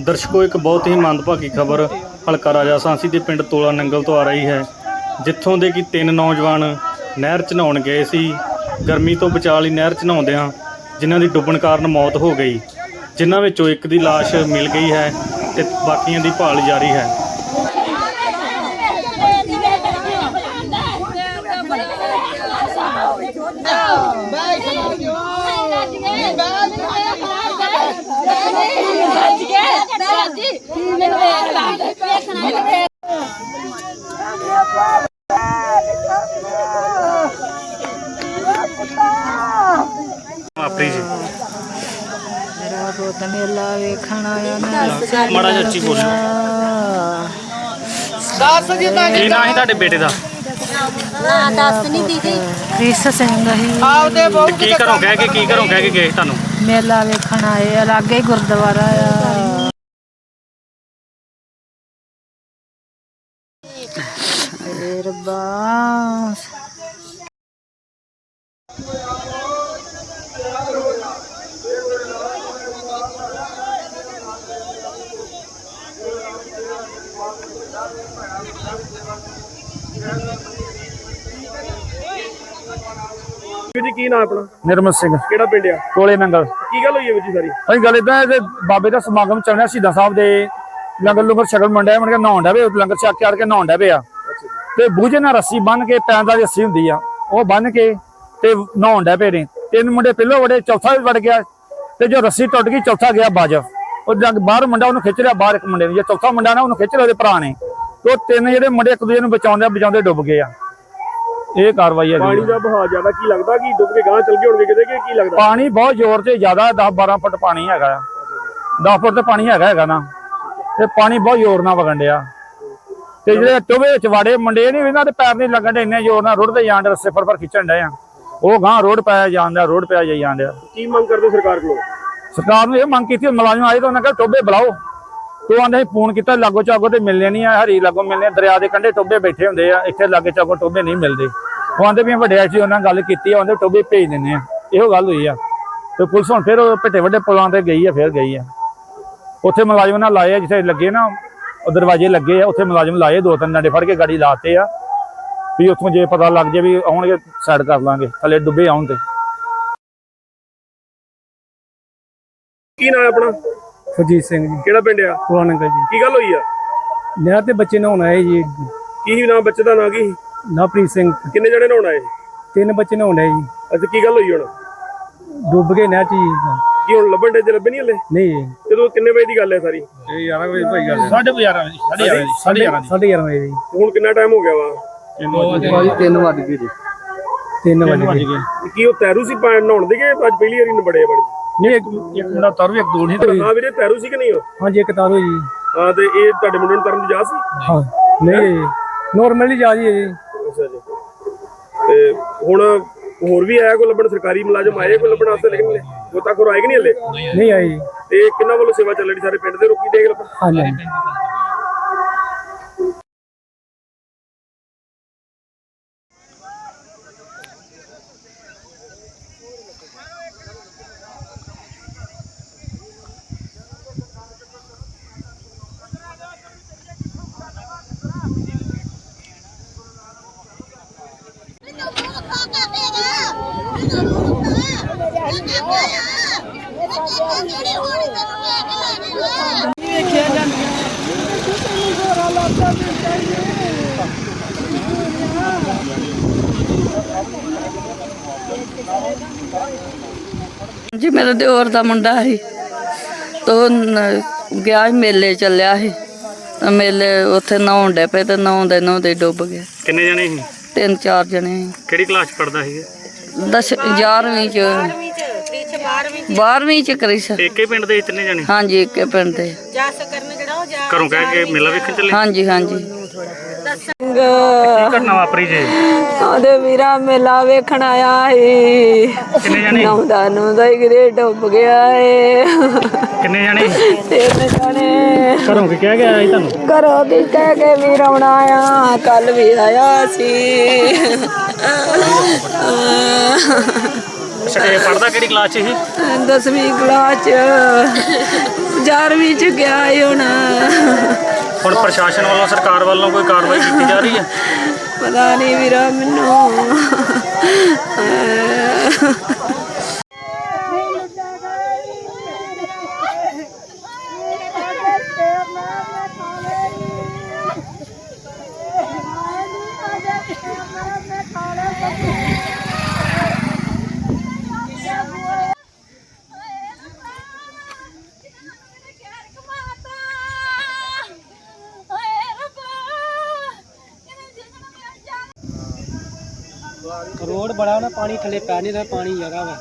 ਦਰਸ਼ਕੋ, ਇੱਕ ਬਹੁਤ ਹੀ ਮੰਦਭਾਗੀ ਖਬਰ ਹਲਕਾ ਰਾਜਾ ਸਾਂਸੀ ਦੇ ਪਿੰਡ ਤੋਲਾ ਨੰਗਲ ਤੋਂ ਆ ਰਹੀ ਹੈ, ਜਿੱਥੋਂ ਦੇ ਕਿ ਤਿੰਨ ਨੌਜਵਾਨ ਨਹਿਰ 'ਚ ਨਹਾਉਣ ਗਏ ਸੀ। ਗਰਮੀ ਤੋਂ ਬਚਾਅ ਲਈ ਨਹਿਰ 'ਚ ਨਹਾਉਂਦਿਆਂ ਜਿਨ੍ਹਾਂ ਦੀ ਡੁੱਬਣ ਕਾਰਨ ਮੌਤ ਹੋ ਗਈ, ਜਿਨ੍ਹਾਂ ਵਿੱਚੋਂ ਇੱਕ ਦੀ ਲਾਸ਼ ਮਿਲ ਗਈ ਹੈ ਤੇ ਬਾਕੀਆਂ ਦੀ ਭਾਲ ਜਾਰੀ ਹੈ। ਆਪਰੀ ਜੀ। ਮੇਰਾ ਪੁੱਤ ਮੇਲਾ ਵੇਖਣ ਆਇਆ ਨਾ ਮਾੜਾ ਜਿਹਾ ਉੱਚੀ ਬੋਲੋ। ਕੀ ਨਾਂ ਹੈ ਤੁਹਾਡੇ ਬੇਟੇ ਦਾ। ਹਾਂ ਦੱਸ ਨਹੀਂ ਦੀਦੀ ਕ੍ਰਿਸ ਸਿੰਘ ਹੀ। ਤੇ ਕੀ ਘਰੋਂ ਕਹਿ ਕੇ ਕੀ ਘਰੋਂ ਕਹਿ ਕੇ ਗਏ ਤੁਹਾਨੂੰ? ਮੇਲਾ ਵੇਖਣ ਆਏ ਆ ਲਾਗੇ ਹੀ ਗੁਰਦੁਆਰਾ ਆ। ਏ ਰੱਬਾ। ਵੀਰ ਜੀ ਕੀ ਨਾਮ ਆਪਣਾ? ਨਿਰਮਲ ਸਿੰਘ। ਕਿਹੜਾ ਪਿੰਡ ਆ? ਕੋਲੇ ਨੰਗਲ। ਕੀ ਗੱਲ ਹੋਈ ਹੈ ਵੀਰ ਜੀ ਸਾਰੀ? ਅਸੀਂ ਗੱਲ ਇਦਾਂ ਕਿ ਬਾਬੇ ਦਾ ਸਮਾਗਮ ਚੱਲਣਾ ਸ਼ਹੀਦਾਂ ਸਾਹਿਬ ਦੇ ਲੰਗਰ ਲੰਗਰ ਛਕਣ ਮੰਡਿਆ ਮਨ ਕੇ ਨਹਾਉਣ ਵੇ ਲੰਗਰ ਛਕ ਕੇ ਆੜ ਕੇ ਨਹਾਉਣ ਵੇ ਆ। ਤੇ ਬੂਝੇ ਨਾਲ ਰੱਸੀ ਬੰਨ ਕੇ ਪੈਰਾਂ ਦਾ ਰੱਸੀ ਹੁੰਦੀ ਆ ਉਹ ਬੰਨ ਕੇ ਤੇ ਨਹਾਉਣ ਡਿਆ ਪਏ ਨੇ। ਤਿੰਨ ਮੁੰਡੇ ਪਹਿਲੋਂ ਵੜੇ ਚੌਥਾ ਵੀ ਵੜ ਗਿਆ ਤੇ ਜੋ ਰੱਸੀ ਟੁੱਟ ਗਈ ਚੌਥਾ ਗਿਆ ਬਾਜ। ਉਹ ਜਦ ਬਾਹਰ ਮੁੰਡਾ ਉਹਨੂੰ ਖਿੱਚ ਲਿਆ ਬਾਹਰ ਇੱਕ ਮੁੰਡੇ ਨੂੰ। ਜੇ ਚੌਥਾ ਮੁੰਡਾ ਨਾ ਉਹਨੂੰ ਖਿੱਚ ਲਿਆ ਉਹਦੇ ਭਰਾ ਨੇ। ਤੇ ਉਹ ਤਿੰਨ ਜਿਹੜੇ ਮੁੰਡੇ ਇੱਕ ਦੂਜੇ ਨੂੰ ਬਚਾਉਂਦੇ ਬਚਾਉਂਦੇ ਡੁੱਬ ਗਏ ਆ। ਇਹ ਕਾਰਵਾਈ ਹੈ ਪਾਣੀ ਦਾ ਬਹਾਅ ਜ਼ਿਆਦਾ ਕੀ ਲੱਗਦਾ? ਕਿ ਡੁੱਬ ਕੇ ਗਾਂ ਚਲ ਗਏ ਹੋਣਗੇ ਕਿਤੇ ਕਿ ਕੀ ਲੱਗਦਾ? ਪਾਣੀ ਬਹੁਤ ਜ਼ੋਰ ਤੇ ਜ਼ਿਆਦਾ 10 12 ਫੁੱਟ ਪਾਣੀ ਹੈਗਾ ਆ। 10 ਫੁੱਟ ਤੇ ਪਾਣੀ ਹੈਗਾ ਹੈਗਾ ਨਾ। ਤੇ ਪਾਣੀ ਬਹੁਤ ਜ਼ੋਰ ਨਾਲ ਵਗਣ ਡਿਆ। ਤੇ ਜਿਹੜੇ ਟੋਵੇ ਵਿੱਚ ਵਾੜੇ ਮੁੰਡੇ ਨਹੀਂ ਇਹਨਾਂ ਦੇ ਪੈਰ ਨਹੀਂ ਲੱਗਣ ਦੇ ਇੰਨੇ ਜ਼ੋਰ ਨਾਲ ਰੁੜਦੇ ਜਾਣ ਦੇ ਰਸੇ ਫਰ ਫਰ ਖਿੱਚਣ ਡਏ ਆ। ਉਹ ਗਾਂ ਰੋਡ ਪਾਇਆ ਜਾਂਦਾ ਰੋਡ ਪਿਆ ਜਾਈ ਜਾਂਦਿਆ ਕੀ ਮੰਗ ਕਰਦੇ ਸਰਕਾਰ ਕੋਲੋਂ? ਸਰਕਾਰ ਨੂੰ ਇਹ ਮੰਗ ਕੀਤੀ ਮੁਲਾਜ਼ਮ ਆਏ ਤਾਂ ਉਹਨਾਂ ਕਹਿੰਦਾ ਟੋਬੇ ਬੁਲਾਓ। ਤੋ ਆਂਦੇ ਫੋਨ ਕੀਤਾ ਲਾਗੋ ਚਾਗੋ ਤੇ ਮਿਲਨੇ ਨਹੀਂ ਆ ਹਰੀ ਲਾਗੋ ਮਿਲਨੇ ਦਰਿਆ ਦੇ ਕੰਢੇ ਟੋਬੇ ਬੈਠੇ ਹੁੰਦੇ ਆ ਇੱਥੇ ਲਾਗੇ ਚਾਗੋ ਟੋਬੇ ਨਹੀਂ ਮਿਲਦੇ। ਉਹ ਆਂਦੇ ਵੀ ਵੱਡੇ ਸੀ ਉਹਨਾਂ ਗੱਲ ਕੀਤੀ ਆ ਉਹਦੇ ਟੋਬੇ ਭੇਜ ਦਿੰਦੇ ਆ। ਇਹੋ ਗੱਲ ਹੋਈ ਆ। ਤੇ ਪੁਲਿਸ ਹੁਣ ਫਿਰ ਉਹ ਭੱਟੇ ਵੱਡੇ ਪੁਲਾਂ ਤੇ ਗਈ ਆ ਫਿਰ ਗਈ ਆ। ਉੱਥੇ ਮੁਲਾਜ਼ਮ ਨਾਲ ਲਾਏ ਆ ਜਿੱਥੇ ਲੱਗੇ ਨਾ ਉਹ ਦਰਵਾਜ਼ੇ ਲੱਗੇ ਆ ਉੱਥੇ ਮੁਲਾਜ਼ਮ ਲਾਏ ਦੋ ਤਿੰਨ ਡੰਡੇ ਫੜ ਕੇ ਗਾੜੀ ਲਾਤੇ ਆ। ਵੀ ਉੱਥੋਂ ਜੇ ਪਤਾ ਲੱਗ ਜੇ ਵੀ ਆਉਣਗੇ ਸਾਈਡ ਕਰ ਲਾਂਗੇ ਥੱਲੇ ਡੁੱਬੇ ਆਉਣ ਤੇ। ਕੀ ਨਾਮ ਹੈ ਆਪਣਾ? ਸੁਰਜੀਤ ਸਿੰਘ ਜੀ। ਕਿਹੜਾ ਪਿੰਡ ਆ? ਪੁਰਾਣਾ ਜੀ। ਕੀ ਗੱਲ ਹੋਈ ਆ? ਨਹਿਰ ਤੇ ਬੱਚੇ ਨਹਾਉਣ ਆਏ ਜੀ। ਕੀ ਨਾਮ ਬੱਚੇ ਦਾ ਨਾਂ ਕੀ ਲਵਪ੍ਰੀਤ ਸਿੰਘ। ਕਿੰਨੇ ਜਣੇ ਨਹਾਉਣ ਆਏ? ਤਿੰਨ ਬੱਚੇ ਨਹਾਉਣ ਆਏ ਜੀ। ਅੱਛਾ ਕੀ ਗੱਲ ਹੋਈ ਹੁਣ? ਡੁੱਬ ਗਏ ਨਹਿਰ ਚ ਜੀ। ਕੀ ਹੁਣ ਲੱਭਣ ਦੇ ਜੇ? ਲੱਭੇ ਨਹੀਂ ਹਲੇ? ਨਹੀਂ। ਜੀ ਜਦੋਂ ਕਿੰਨੇ ਵਜੇ ਦੀ ਗੱਲ ਹੈ ਸਾਰੀ? ਇਹ 11 ਵਜੇ ਭਾਈ ਗੱਲ 11:30 11:30 ਸਾਢੇ 11 ਵਜੇ ਜੀ। ਤੇ ਹੁਣ ਕਿੰਨਾ ਟਾਈਮ ਹੋ ਗਿਆ ਵਾ? 3 ਵਜੇ। ਗਏ ਕੀ ਉਹ ਤੈਰੂ ਸੀ ਪਾ- ਨਹਾਉਣ ਦੇ ਕਿ ਅੱਜ ਪਹਿਲੀ ਵਾਰੀ ਨਬੜੇ ਬੜੇ। ਨਹੀਂ ਇੱਕ ਇੱਕ ਮੁੰਡਾ ਤਰ ਵੀ ਇੱਕ ਦੋ ਨਹੀਂ ਹਾਂ ਵੀਰੇ ਤੈਰੂ ਸੀ ਕਿ ਨਹੀਂ ਉਹ? ਹਾਂਜੀ ਇੱਕ ਤਾਰੋ ਜੀ। ਹਾਂ ਤੇ ਇਹ ਤੁਹਾਡੇ ਮੁੰਡੇ ਨੂੰ ਤਰਨ ਦੀ ਜਾ ਸੀ? ਹਾਂ ਨਹੀਂ। ਨੋਰਮਲੀ ਜਾ ਜੀ ਜੀ। ਅੱਛਾ ਜੀ। ਤੇ ਹੁਣ ਹੋਰ ਵੀ ਆਇਆ ਕੋਈ ਲੱਭਣ? ਸਰਕਾਰੀ ਮੁਲਾਜ਼ਮ ਆਏ ਕੋਈ ਲੱਭਣ ਵਾਸਤੇ ਲੇਕਿਨ ਹੋਰ ਆਏ ਕਿ ਨਹੀਂ ਹਲੇ? ਨਹੀਂ ਆਈ ਤੇ ਕਿੰਨਾ ਵੱਲੋਂ ਸੇਵਾ ਚੱਲ ਰਹੀ? ਸਾਰੇ ਪਿੰਡ ਦੇ ਰੋਕੀ ਦੇਖ ਲੱਭਣ ਹਾਂਜੀ ਹਾਂਜੀ। ਜੀ ਮੇਰੇ ਦਿਓਰ ਦਾ ਮੁੰਡਾ ਸੀ। ਤੋ ਗਿਆ ਸੀ ਮੇਲੇ ਚੱਲਿਆ ਸੀ। ਤਾਂ ਮੇਲੇ ਉੱਥੇ ਨਹਾਉਣ ਡੇ ਪਏ ਤੇ ਨਹਾਉਂਦੇ ਨਹਾਉਂਦੇ ਡੁੱਬ ਗਏ ਕਿੰਨੇ ਜਣੇ ਸੀ? ਤਿੰਨ ਚਾਰ ਜਣੇ ਸੀ। ਕਿਹੜੀ ਕਲਾਸ ਚ ਪੜਦਾ ਸੀ ਦਸ 11ਵੀਂ ਚ। 12ਵੀਂ ਚ ਕ੍ਰਿਸ ਏਕੇ ਪਿੰਡ ਦੇ ਸੀ ਤਿੰਨੇ ਜਣੇ? ਹਾਂਜੀ ਇੱਕੇ ਪਿੰਡ ਦੇ। ਘਰੋਂ ਕਹਿ ਕੇ ਮੇਲਾ ਵੇਖਣ ਚੱਲੇ? ਹਾਂਜੀ ਹਾਂਜੀ। ਕੀ ਘਟਨਾ ਵਾਪਰੀ ਜੇ? ਉਹਦੇ ਵੀਰਾ ਮੇਲਾ ਵੇਖਣ ਆਇਆ ਸੀ। ਕਿੰਨੇ ਜਣੇ? ਨੌਂਦਾ ਨੂੰ ਦਾ ਕਿਤੇ ਡੁੱਬ ਗਿਆ ਏ। ਕਿੰਨੇ ਜਣੇ? ਤਿੰਨ ਜਣੇ। ਘਰੋਂ ਕੀ ਕਹਿ ਗਿਆ ਸੀ ਤੁਹਾਨੂੰ? ਕਰੋ ਕੀ ਕਹਿ ਕੇ ਵੀਰ ਆਉਣਾ ਆ ਕੱਲ ਵੀ ਆਇਆ ਸੀ। ਅੱਛਾ ਤੇ ਪੜਦਾ ਕਿਹੜੀ ਕਲਾਸ 'ਚ ਇਹ ਦਸਵੀਂ ਕਲਾਸ ਚ। 11ਵੀਂ ਚ ਗਿਆ ਹੁਣ। ਹੁਣ ਪ੍ਰਸ਼ਾਸਨ ਵੱਲੋਂ ਸਰਕਾਰ ਵੱਲੋਂ ਕੋਈ ਕਾਰਵਾਈ ਕੀਤੀ ਜਾ ਰਹੀ ਹੈ? ਪਤਾ ਨਹੀਂ ਵੀਰਾ, ਮੈਨੂੰ ਰੋਡ ਬੜਾ ਨਾ ਪਾਣੀ ਥੱਲੇ ਪੈ ਨਹੀਂ ਰਿਹਾ ਪਾਣੀ ਜਗ੍ਹਾ ਵਾ।